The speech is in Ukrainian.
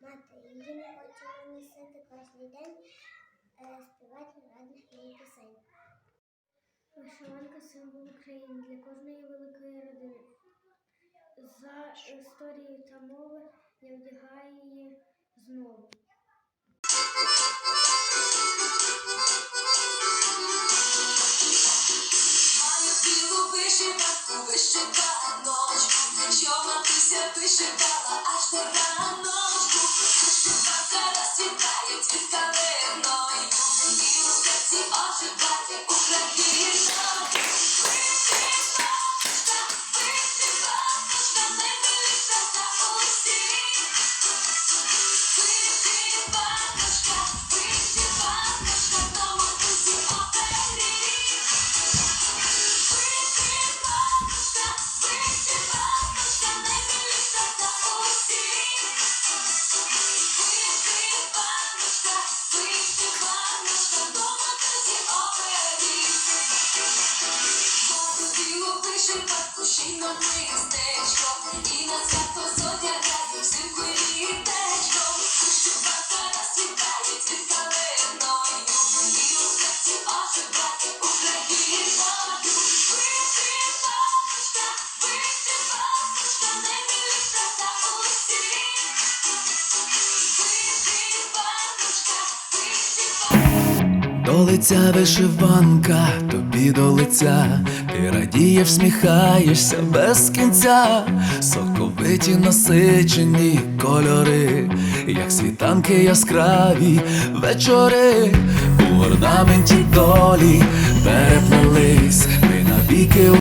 мати. Її ми хочемо носити кожен день, е, співати радних її пісень. Вишиванка символ України для кожної великої родини. За історією та мови я вдягаю її знову. Маю білу вишиванку, вишиваночку, що матуся вишивала Ще й на мистечко, До лиця вишиванка, тобі до лиця, ти радієш, сміхаєшся без кінця, соковиті насичені кольори, як світанки яскраві вечори, у орнаменті долі переплелись, ми навіки.